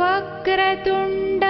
वक्रतुण्ड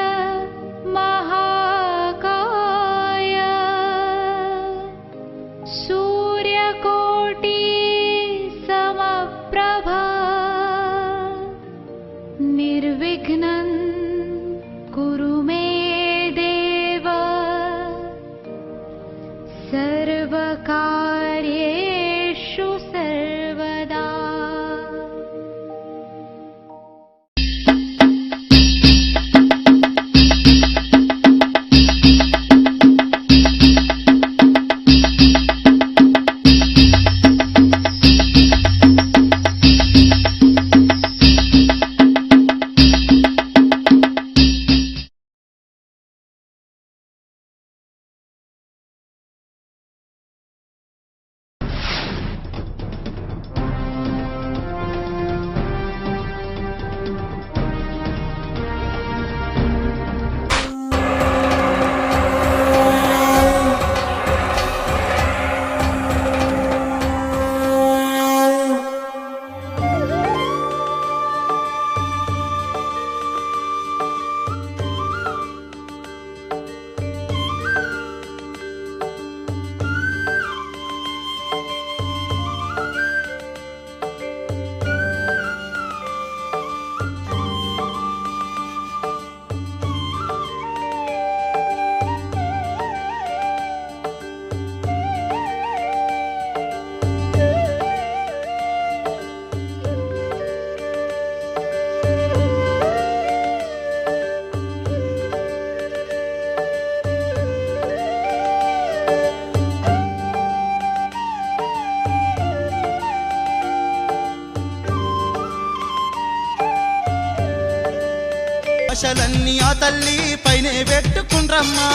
ఆశలన్నీ ఆ తల్లి పైనే పెట్టుకుండ్రమ్మా.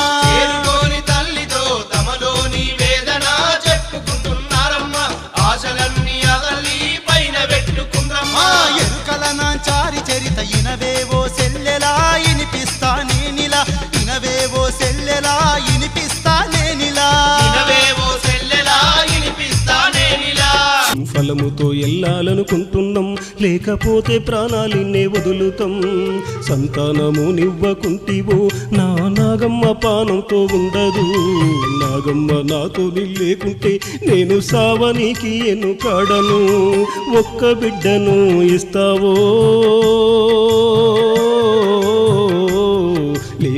తల్లితో తమలోని వేదన చెప్పుకుంటున్నారమ్మా. ఆశలన్నీ అదల్లి పైన ఆ పెట్టుకుందమ్మా ఎరుకల నాంచారి చరిత ఇనవేవో సెల్లెలా ఇనిపిస్తా ఫలముతో ఎల్లాలనుకుంటున్నాం. లేకపోతే ప్రాణాలిన్నే వదులుతాం. సంతానము నివ్వకుంటివో నా నాగమ్మ పానంతో ఉండదు. నాగమ్మ నాతో లేకుంటే నేను సావనికి కాడను ఒక్క బిడ్డను ఇస్తావో?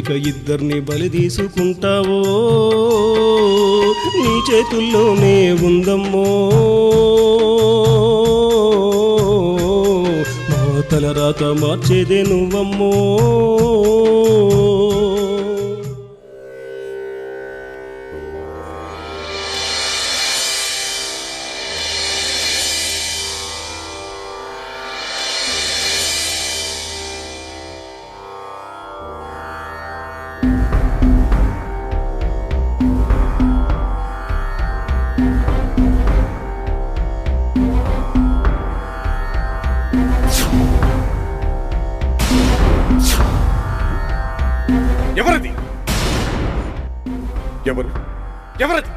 ఇక ఇద్దరిని బలి తీసుకుంటావో? నీ చేతుల్లోనే ఉందమ్మో? మా తలరాత మార్చేదే నువ్వమ్మో? ఎవరు? ఎవరది?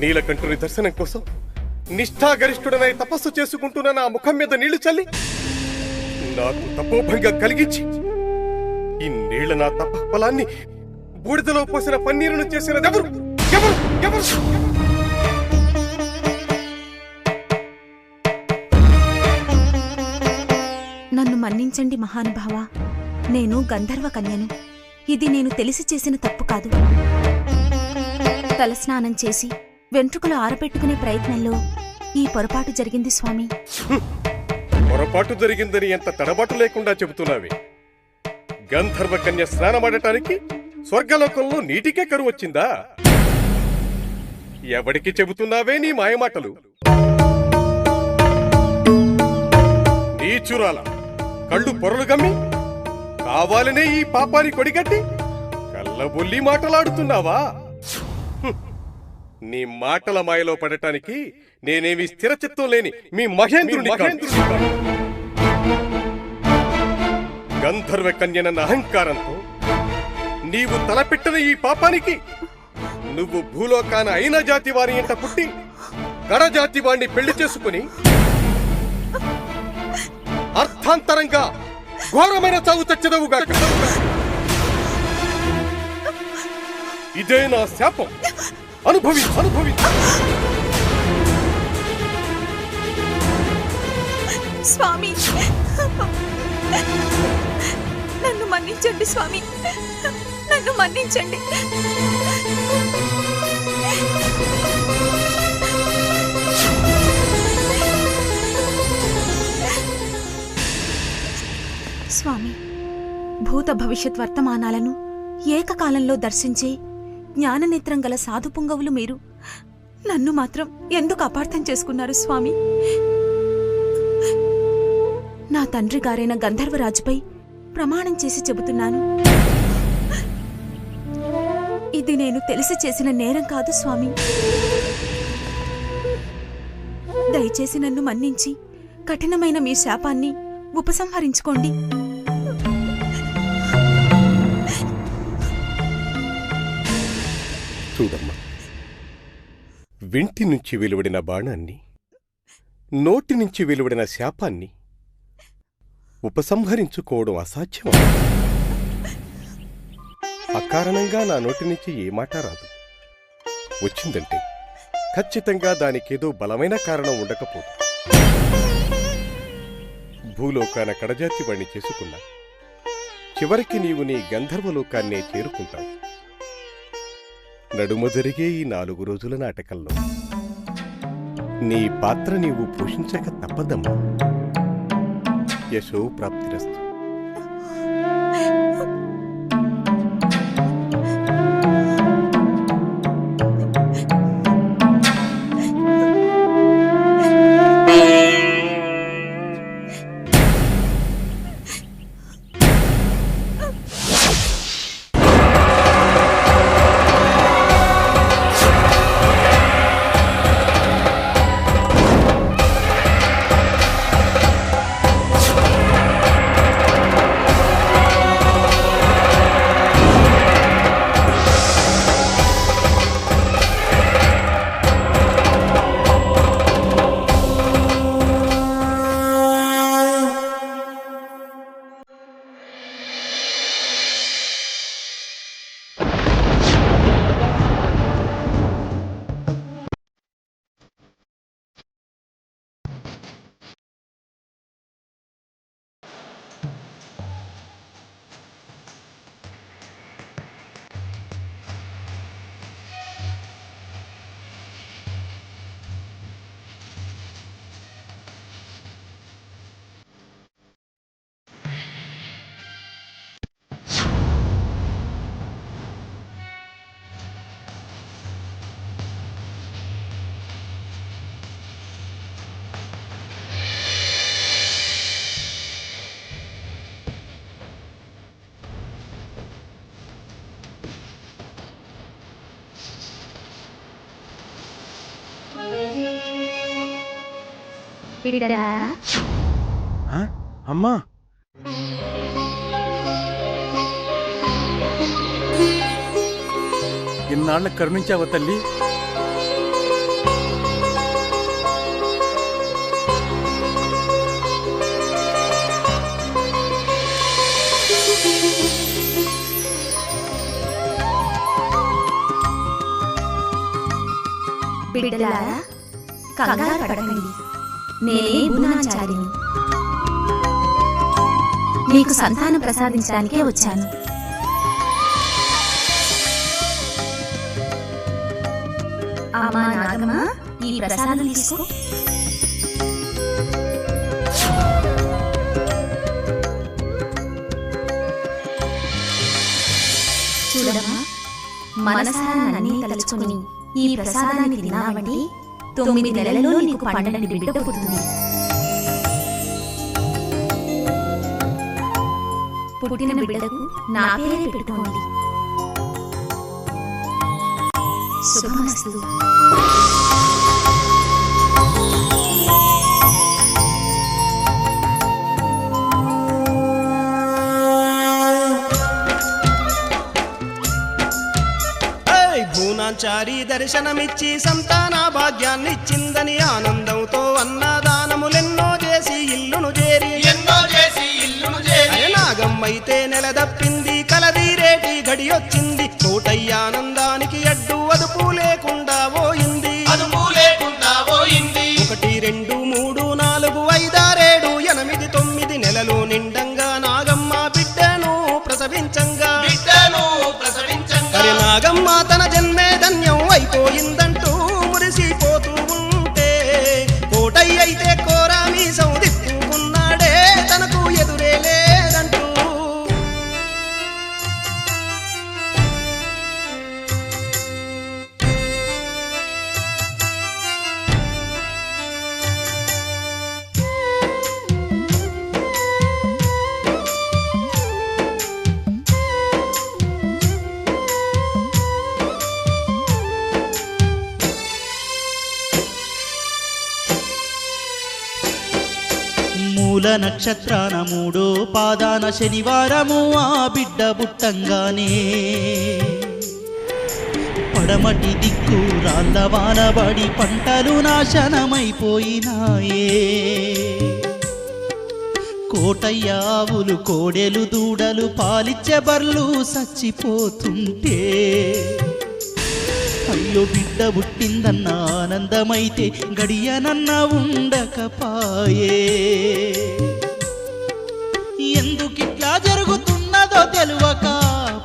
నీలకంఠుని దర్శనం కోసం నిష్ఠాగరిష్ఠుడనై తపస్సు చేసుకుంటున్న నా ముఖం మీద నీళ్ళు చల్లి నాకు తపోభంగం కలిగించి ఈ నీళ్ళ నా తప ఫలాన్ని బూడిదలో పోసిన పన్నీరును చేసినదెవరు ఎవరు? ఎవరు? నన్ను మన్నించండి మహానుభావ. నేను గంధర్వ కన్యను. ఇది నేను తెలిసి చేసిన తప్పు కాదు. తలస్నానం చేసి వెంట్రుకలు ఆరబెట్టుకునే ప్రయత్నంలో ఈ పొరపాటు జరిగింది స్వామి. పొరపాటు జరిగిందని ఎంత తడబాటు లేకుండా చెబుతున్నావి. గంధర్వ కన్య స్నానమాడటానికి స్వర్గలోకంలో నీటికే కరువు వచ్చిందా? ఎవడికి చెబుతున్నావే నీ మాయమాటలు? నీచురాల కళ్ళు పొరలు గమ్మి కావాలనే ఈ పాపాన్ని కొడిగట్టి కళ్ళబొల్లి మాటలాడుతున్నావా. నీ మాటల మాయలో పడటానికి నేనేమి స్థిరచిత్తం లేని మీ మహేంద్రుని. గంధర్వ కన్యనన్న అహంకారంతో నీవు తలపెట్టిన ఈ పాపానికి నువ్వు భూలోకాన అయిన జాతి వారి ఇంట పుట్టి గడజాతి వాణ్ణి పెళ్ళి చేసుకుని అర్థాంతరంగా ఘోరమైన చావు చచ్చదవుగా ఇదే నా శాపం. అనుభవి అనుభవి. స్వామి. నన్ను మన్నించండి స్వామి. నన్ను మన్నించండి. స్వామి. భూత భవిష్యత్ వర్తమానాలను ఏకకాలంలో దర్శించే జ్ఞాననేత్రం గల సాధు పుంగవులు మీరు. నన్ను మాత్రం ఎందుకు అపార్థం చేసుకున్నారు స్వామి? నా తండ్రి గారైన గంధర్వరాజుపై ప్రమాణం చేసి చెబుతున్నాను. ఇది నేను తెలిసి చేసిన నేరం కాదు స్వామి. దయచేసి నన్ను మన్నించి కఠినమైన మీ శాపాన్ని ఉపసంహరించుకోండి. చూడమ్మా. వింటి నుంచి వెలువడిన బాణాన్ని నోటి నుంచి వెలువడిన శాపాన్ని ఉపసంహరించుకోవడం అసాధ్యం అకారణంగా నా నోటి నుంచి ఏ మాట రాదు. వచ్చిందంటే ఖచ్చితంగా దానికేదో బలమైన కారణం ఉండకపోదు. భూలోకాన కడజాతి వాణ్ణి చేసుకున్నా చివరికి నీవు నీ గంధర్వలోకాన్నే చేరుకుంటావు. నడుమ జరిగే ఈ నాలుగు రోజుల నాటకంలో. నీ పాత్ర నీవు పోషించక తప్పదమ్మా. యశో ప్రాప్తిరస్తు బిడ్డరా ఆ? అమ్మా ఇన్నాళ్ళ కరుణించావా తల్లి బిడ్డలారా కంగారు పడకండి నేనే భూనాచారిని నీకు సంతానం ప్రసాదించడానికే వచ్చాను. అమ్మా నాగమ్మ ఈ ప్రసాదం తీసుకో. చూడమ్మా మనసారా నన్నే తలుచుకుని ఈ ప్రసాదాన్ని తిన్నావంటే తొమ్మిది నెలల్లో నీకు పండని బిడ్డ పుడుతుంది పుట్టిన బిడ్డకు నా పేరే పెట్టుకోండి శుభమస్తు. హరి దర్శనమిచ్చి సంతాన భాగ్యాన్నిచ్చిందని ఆనందంతో అన్నదానములెన్నో చేసి ఇల్లును చేరి. ఎన్నో చేసి ఇల్లును చేరి. నాగమ్మైతే నెలదప్పింది కలదీరేటి గడియొచ్చింది కోటయ్య అయితే పాదాన శనివారము ఆ బిడ్డ బుట్టంగానే పడమటి దిక్కు రాళ్ళవానబడి పంటలు నాశనమైపోయినాయే. కోటయ్య ఆవులు కోడెలు దూడలు పాలిచ్చే బర్లు సచ్చిపోతుంటే అయ్యో బిడ్డ పుట్టిందన్న ఆనందమైతే గడియనన్న ఉండకపాయే. ఎందుకిట్లా జరుగుతున్నదో తెలువక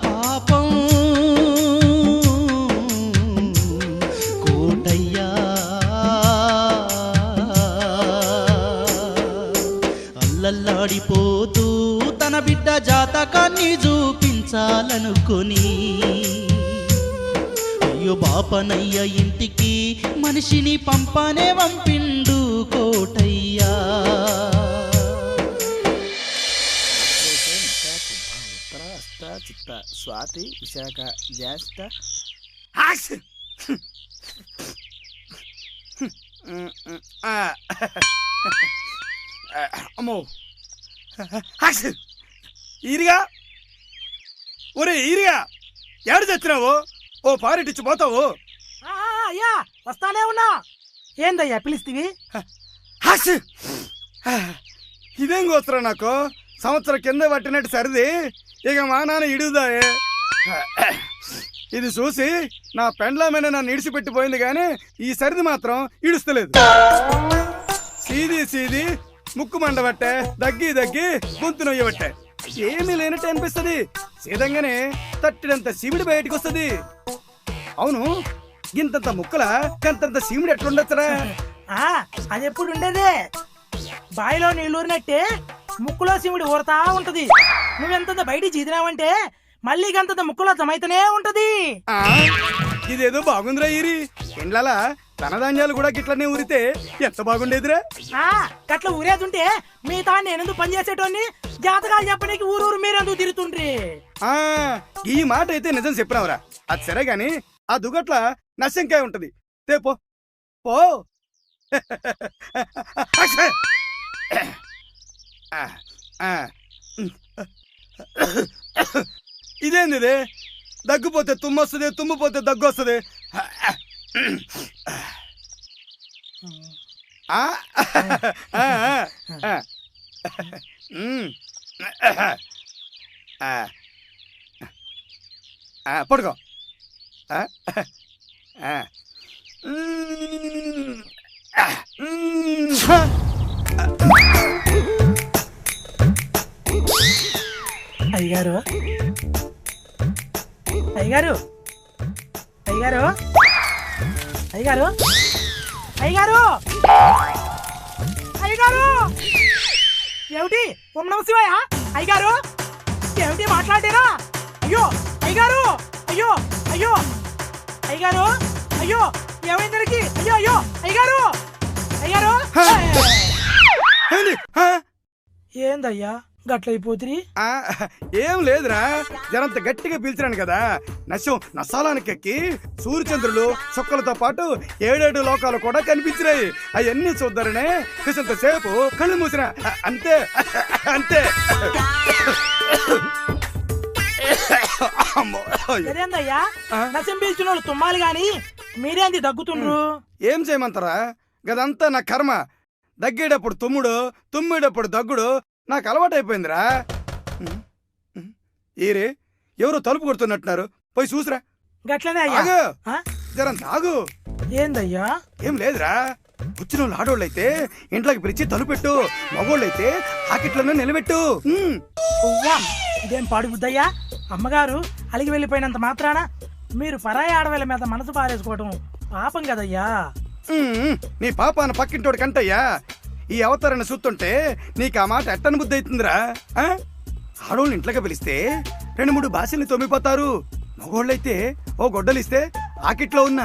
పాపం. కోటయ్యా. అల్లల్లాడిపోతూ తన బిడ్డ జాతకాన్ని చూపించాలనుకొని అయ్యో బాపనయ్య ఇంటికి మనిషిని పంపనే పంపిండు కోటయ్యా. స్వాతి విశాఖ జ్యేష్ఠ అమ్మో. ఈరిగా? ఒరే ఈరిగా! ఏడు తెచ్చినావు? ఓ పారిటిచ్చి పోతావు? అయ్యా వస్తానే ఉన్నా. ఏందయ్యా పిలిస్తీవి? హస్! ఇదేం గోత్రం నాకు? సంవత్సరం కింద పట్టినట్టు సరిది. ఇక మా నాన్న ఇడుదాయే ఇది చూసి నా పెండ్లమైన నన్ను ఇడిచిపెట్టిపోయింది కానీ ఈ సరిది మాత్రం ఇడుస్తలేదు. సీది సీది ముక్కు మండబట్టే దగ్గి దగ్గి గొంతు నొయ్యబట్టే ఏమీ లేనట్టు అనిపిస్తుంది. సీదంగానే తట్టినంత సీమిడి బయటకు వస్తుంది. అవును ఇంతంత ముక్కల కంతంత సీమిడి ఎట్లుండొచ్చరా? ఆ అది ఎప్పుడు ఉండేదే? బాయిలో నీళ్ళు ఊరినట్టే ముక్కులో సిమిడి ఊరతా ఉంటది. నువ్వెంతంత బయటికి చీదినావంటే మళ్ళీ గంతంత ముక్కులో జమైతనే ఉంటది. ఇదేదో బాగుందిరా ఈరి. ఇండ్లలా ధనధాన్యాలు కూడా గిట్లనే ఊరితే ఎంత బాగుండేదిరా? ఆ గట్ల ఊరేదుంటే మిగతా నేనెందుకు పని చేసేటోని జాతకాలు చెప్పనీకి ఊరూరు మీరెందుకు తిరుగుతుండ్రి? ఆ ఈ మాట అయితే నిజం చెప్పినావురా. అది సరే గాని ఆ దుగట్ల నశంకాయ ఉంటది. తే పో. పో. ఆ, ఆ. ఇదేంది దగ్గుపోతే తుమ్మొస్తుంది తుమ్మిపోతే దగ్గు వస్తుంది ఆ? ఆ, ఆ, ఆ. మ్మ్. ఆ. ఆ, పడుకో ఆ, అయ్యగారు? అయ్యగారు? అయ్యగారు? అయ్యగారు? అయ్యగారు? అయ్యగారు? ఏమిటి? ఓం నమ శివాయ. అయ్యగారు? ఏమిటి మాట్లాడేరా? అయ్యో అయ్యగారు? అయ్యో అయ్యో. అయ్యగారు? అయ్యో ఏమైంది దానికి? అయ్యో అయ్యో. అయ్యగారు? అయ్యగారు? ఏందయ్యా? గట్లయిపోతురి? ఆ, ఏం లేదురా. జరంత గట్టిగా పీల్చినాను కదా. నశం నసాలానికి ఎక్కి సూర్యచంద్రులు చుక్కలతో పాటు ఏడేడు లోకాలు కూడా కనిపించినాయి. అవన్నీ చూద్దరనే సేపు కళ్ళు మూసిన. అంతే అంతే? నశం పీల్చిన వాళ్ళు తుమ్మాలి గాని మీరేంది దగ్గుతుండ్రు? ఏం చేయమంటారా? గదంతా నా కర్మ. దగ్గేటప్పుడు తుమ్ముడు తుమ్మేటప్పుడు దగ్గుడు నాకు అలవాటైపోయిందిరా ఏరే ఎవరో తలుపు కొడుతున్నట్టున్నారు. పోయి చూసిరా. గట్లనే అయ్యా? జర ఆగు ఏందయ్యా? ఏం లేదురా. వచ్చిన వాళ్ళు ఆడోళ్ళైతే ఇంట్లోకి పిలిచి తలుపెట్టు. మగోళ్ళైతే ఆకిట్లను నిలబెట్టు. ఉమ్. ఉవ్వా, ఇదేం పాడు బుద్దయ్యా అమ్మగారు అలిగి వెళ్ళిపోయినంత మాత్రాన మీరు పరాయి ఆడవేల మీద మనసు పారేసుకోవడం పాపం కదయ్యా. నీ పాపాన పక్కింటోడు కంటయ్యా. ఈ అవతారాన్ని చూస్తుంటే నీకు ఆ మాట ఎట్టని బుద్ధి అవుతుందిరా ఆ? ఆడోళ్ళని ఇంట్లోకి పిలిస్తే రెండు మూడు భాషల్ని తొమ్మిపోతారు మగోళ్ళైతే ఓ గొడ్డలిస్తే ఆకిట్లో ఉన్న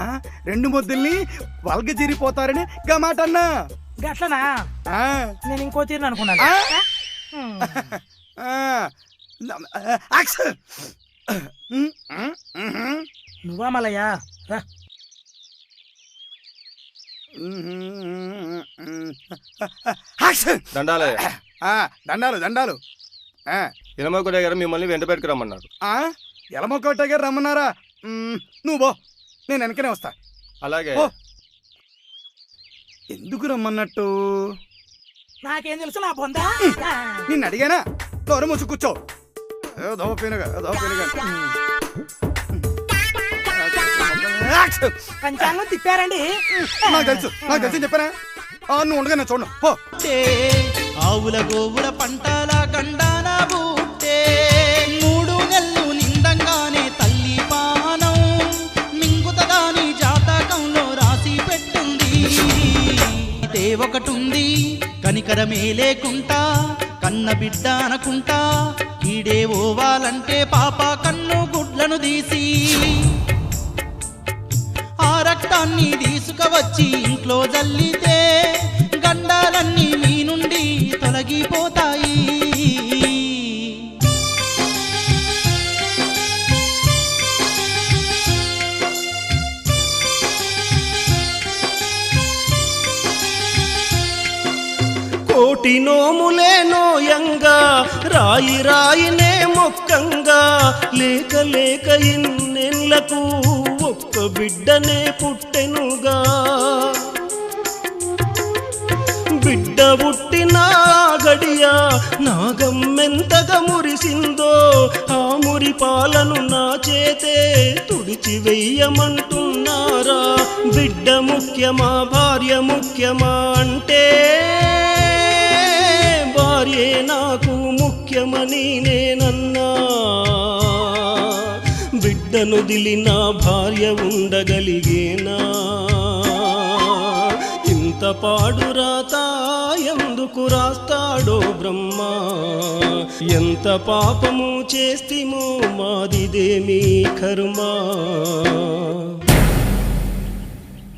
రెండు ముద్దుల్ని వల్గజీరిపోతారని గా మాట అన్నా. గట్లనా? నేను ఇంకో తీరును అనుకున్నాను. ఆ? హ్మ్. ఆ, న- యాక్షన్. ఉమ్, ఉమ్, ఉమ్, నువ్వా మలయ్యా రా. దండాలు. దండాలు ఆ, ఇనమకుడే గారు మిమ్మల్ని వెంట పెట్టుకురమ్మన్నారు ఆ, ఎలమకోట గారు రమ్మన్నారా? నువ్వు బో నేను వెనకనే వస్తా. అలాగే. ఎందుకు రమ్మన్నట్టు? నాకేం తెలుసు నా బొందా? నిన్ను అడిగానా? దూరం వచ్చి కూర్చో. ఏదో పెనుగా పంచాంగం తిప్పారండి. నాకు తెలుసు నాకు తెలుసు చెప్పానా ఆ, నువ్వు ఉండగా నేను చూడను. పో. పుట్టే ఆవుల గోవుల పంటల గండాన బుట్టే మూడు నెలలు నిండంగానే తల్లి పానం మింగుతగాని జాతకంలో రాసి పెట్టుంది. ఇదే ఒకటుంది కనికరమే లేకుంటా కన్న బిడ్డ అనకుంటా ఈడే ఓవాలంటే పాప కన్ను గుడ్లను తీసి. ఆ తీసుకువచ్చి ఇంట్లో జల్లితే గండాలన్నీ మీ నుండి తొలగిపోతాయి. కోటి నోములే నోయంగా రాయి రాయినే మొక్కంగా లేక లేక ఇన్నెళ్ళకు ఒక్క బిడ్డనే పుట్టెనుగా. బిడ్డ పుట్టిన గడియ నాగమ్మెంతగా మురిసిందో ఆ మురి పాలను నా చేతే తుడిచి వెయ్యమంటున్నారా బిడ్డ ముఖ్యమా భార్య ముఖ్యమా అంటే బిడ్డను దిలిన భార్య ఉండగలిగేనా? ఇంత పాడు రాత ఎందుకు రాస్తాడో బ్రహ్మ? ఎంత పాపము చేస్తిమో మాదిదేమీ కర్మ.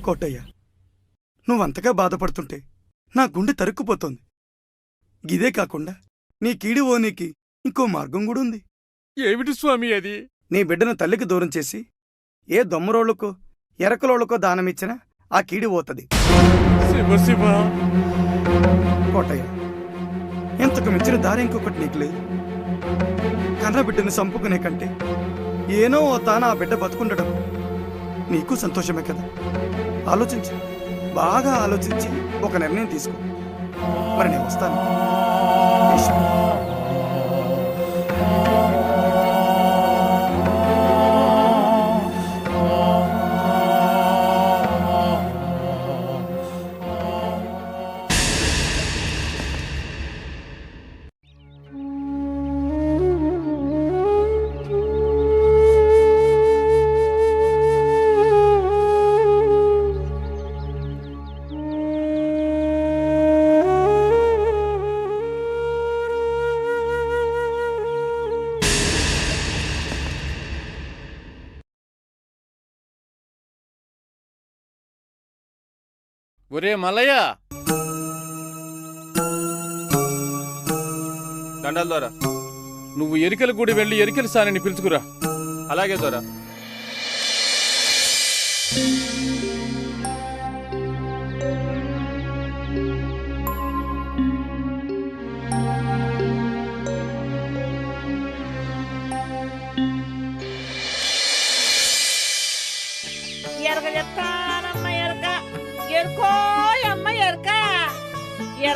కోటయ్య నువ్వంతగా బాధపడుతుంటే నా గుండె తరుక్కుపోతోంది. గిదే కాకుండా నీ కీడి ఓనీకి ఇంకో మార్గం కూడా ఉంది ఏమిటి స్వామి అది? నీ బిడ్డను తల్లికి దూరం చేసి ఏ దొమ్మరోళ్ళకో ఎరకలోళ్ళకో దానమిచ్చినా ఆ కీడి పోతది. కోటయ్య ఇంతకు మించిన దారి ఇంకొకటి నీకు లేదు. కన్న బిడ్డను చంపుకునే కంటే ఏనో ఓ తాన ఆ బిడ్డ బతుకుండడం నీకు సంతోషమే కదా. ఆలోచించు బాగా ఆలోచించి ఒక నిర్ణయం తీసుకో. మరి నేను వస్తాను. ఒరే మల్లయ్య! దండాల ద్వారా. నువ్వు ఎరికల గుడి వెళ్ళి ఎరికల సానిని పిలుచుకురా. అలాగే దొరా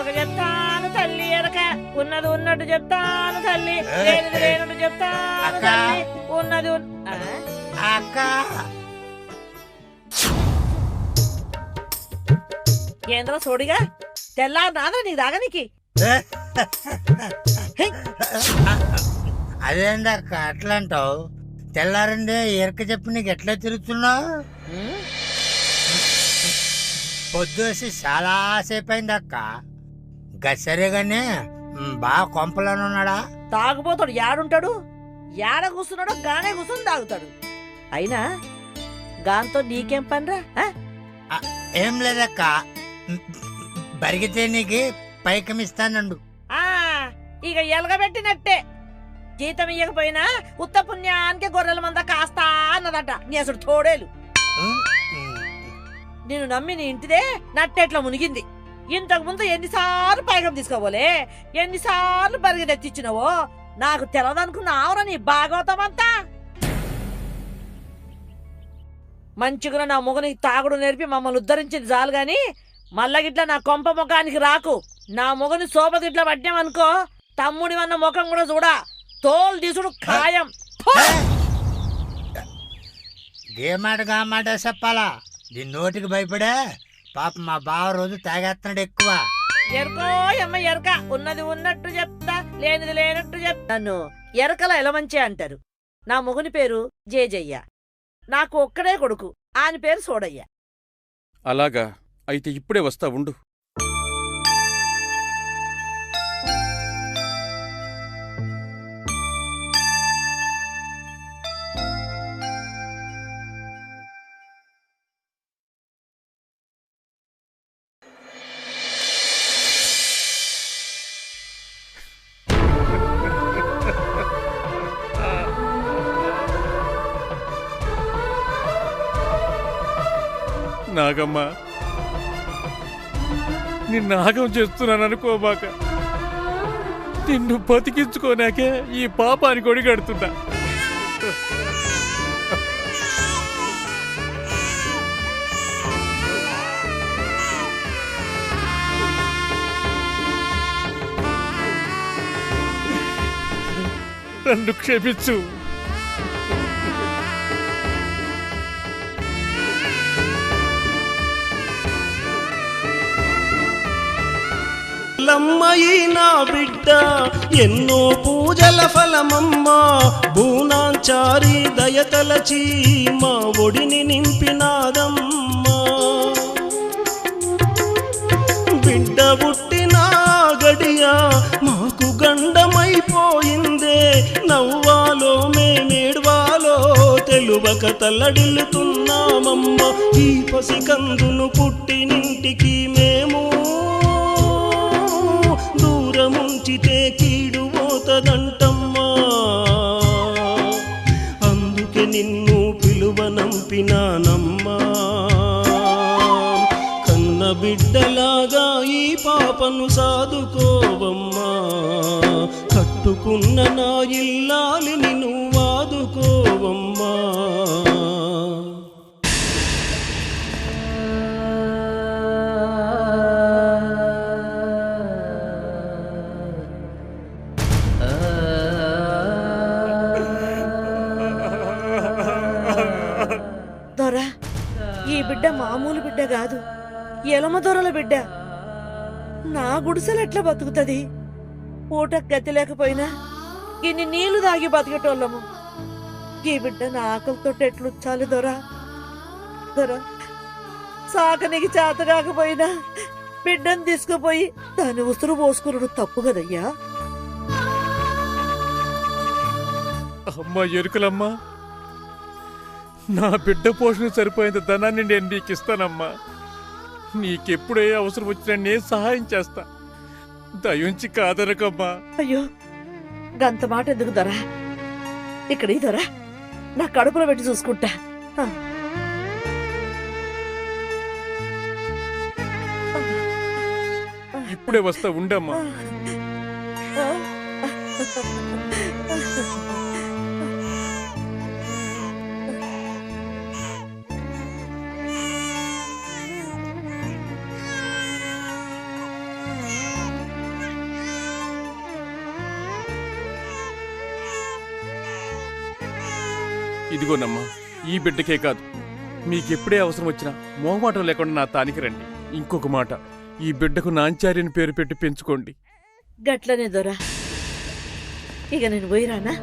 ఎరుకో చెప్తాను తల్లి ఎరక. ఉన్నది ఉన్నట్టు చెప్తాను తల్లి లేనిది. లేనట్టు చెప్తాను. తల్లి ఉన్నది? అక్క? ఏంద్ర సోడిగా? తెల్లారు నాదా నీ దాగనికి అదేందక్క అట్లా అంటావు తెల్లారండే ఎరక చెప్పి నీకు ఎట్లా తిరుగుతున్నావు? పొద్దుసి చాలా సేపు అయింది అక్క గసరేగానే బాగా కొంపలోనే ఉన్నాడా తాగుపోతాడు యాడుంటాడు యాడ కూర్చున్నాడో గానే కూర్చుని తాగుతాడు. అయినా గాంతో నీకేం పనిరా? ఏం లేదక్క. బరిగితే నీకు పైకం ఇస్తానండు ఆ, ఇక ఎలగబెట్టినట్టే. జీతం ఇయ్యకపోయినా ఉత్త పుణ్యానికి గొర్రెల మంద కాస్తా అన్నదట నీ అసలు తోడేలు నేను నమ్మి నీ ఇంటిదే నట్టెట్లా మునిగింది. ఇంతకు ముందు ఎన్నిసార్లు పైకం తీసుకోబోలే ఎన్నిసార్లు బరిగి తెచ్చిచ్చినవో నాకు తెలదనుకున్నావురా నీ భాగవతం అంతా మంచిగా నా మొగని తాగుడు నేర్పి మమ్మల్ని ఉద్ధరించింది చాలు గాని మళ్ళా గిట్ల నా కొంప ముఖానికి రాకు నా మొగని సోపగిట్ల పట్టామనుకో తమ్ముడి వన్న ముఖం కూడా చూడా తోలు తీసుడు ఖాయం ఏ మాట గా మాట చెప్పాలా నీ నోటికి భయపడే పాప మా బావ రోజు తాగేస్తున్నాడు ఎక్కువ. ఎరుకో అమ్మ ఎరక. ఉన్నది ఉన్నట్టు చెప్తా లేనిది లేనట్టు చెప్తా. నన్ను ఎరకల ఎలమంచి అంటారు. నా మొగుని పేరు జేజయ్య. నాకు ఒక్కడే కొడుకు. ఆయన పేరు సోడయ్య. అలాగా. అయితే ఇప్పుడే వస్తా ఉండు. నాగమ్మా. నిన్ను నాగం చేస్తున్నాను అనుకోబాక. నిన్ను బతికించుకోనాకే ఈ పాపానికి ఒడిగడుతున్నా. నన్ను క్షమించు. లమ్మయి నా బిడ్డ ఎన్నో పూజల ఫలమమ్మ భూనాంచారి దయతలచి మా ఒడిని నింపినాదమ్మా. బిడ్డ పుట్టిన గడియా మాకు గండమైపోయిందే నవ్వాలో మేమేడ్వాలో తెలువక తల్లడిల్లుతున్నామమ్మ. ఈ పసికందును పుట్టినింటికి మేము పిలువనంపినానమ్మా కన్న బిడ్డలాగా ఈ పాపను సాదుకోవమ్మా. కట్టుకున్న నా ఇల్లాలిని నువ్వా కాదు. ఎలమ దొరల బిడ్డ. నా గుడిసెలు ఎట్లా బతుకుతుంది? పూట గతి లేకపోయినా ఇన్ని నీళ్ళు దాగి బతికేటోళ్ళము. ఈ బిడ్డ నా ఆకలితో ఎట్లుచ్చాలి దొర? దొర సాకనికి చేత కాకపోయినా బిడ్డను తీసుకుపోయి దాని ఉసురు పోసుకున్నాడు తప్పు కదయ్యా? అమ్మా ఎరుకలమ్మా. నా బిడ్డ పోషణ సరిపోయేంత ధనాన్ని నేను నీకు ఇస్తానమ్మా. నీకెప్పుడే అవసరం వచ్చినా నేను సహాయం చేస్తా. దయుంచి కాదనకమ్మా. అయ్యో గంత మాట ఎందుకు దొరా? ఇక్కడ దొరా? నా కడుపులో పెట్టి చూసుకుంటా. ఇప్పుడే వస్తా ఉండమ్మా. ఇదిగోనమ్మా ఈ బిడ్డకే కాదు. మీకెప్పుడే అవసరం వచ్చినా మోహమాటం లేకుండా నా తానికి రండి. ఇంకొక మాట ఈ బిడ్డకు నాంచార్యని పేరు పెట్టి పెంచుకోండి. గట్లనే దొరా. ఇక నేను పోయిరానా?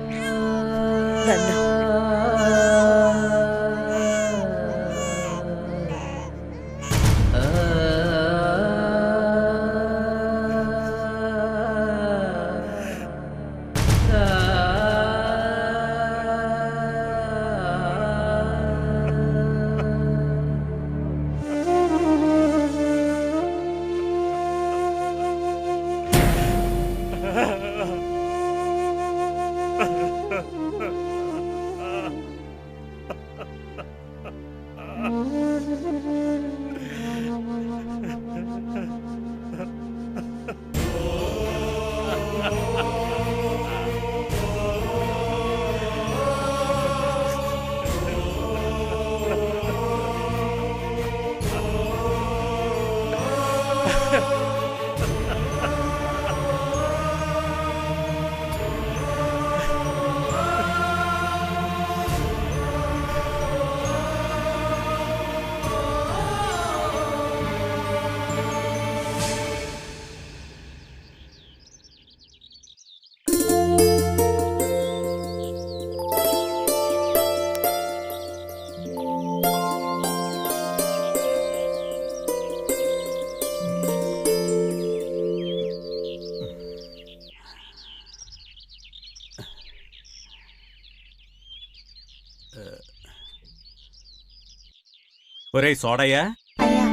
ఒరేయ్ సోడయ్యా. అయ్యా.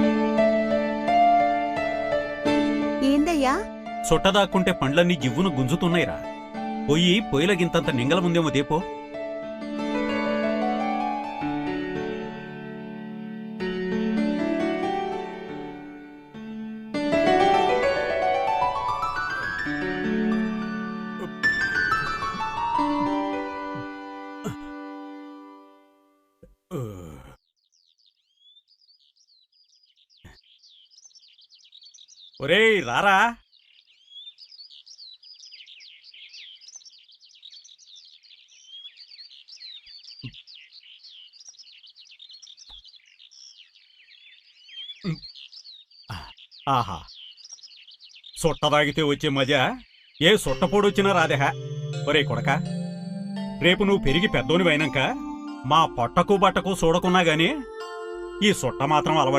ఏందయ్యా? చుట్టదాక్కుంటే పండ్లన్నీ గివ్వును గుంజుతున్నాయిరా. పొయ్యి పొయ్యిలగింతంత నింగల ముందేమో దేపో. రారా? ఆహా. సుట్ట తాగితే వచ్చే మజా? ఏ సొట్టపోడు వచ్చినా రాదేహా? ఒరే కొడక. రేపు నువ్వు పెరిగి పెద్దోనివైనాక మా పొట్టకు బట్టకు చూడకున్నా గాని ఈ సొట్ట మాత్రం అలవాటు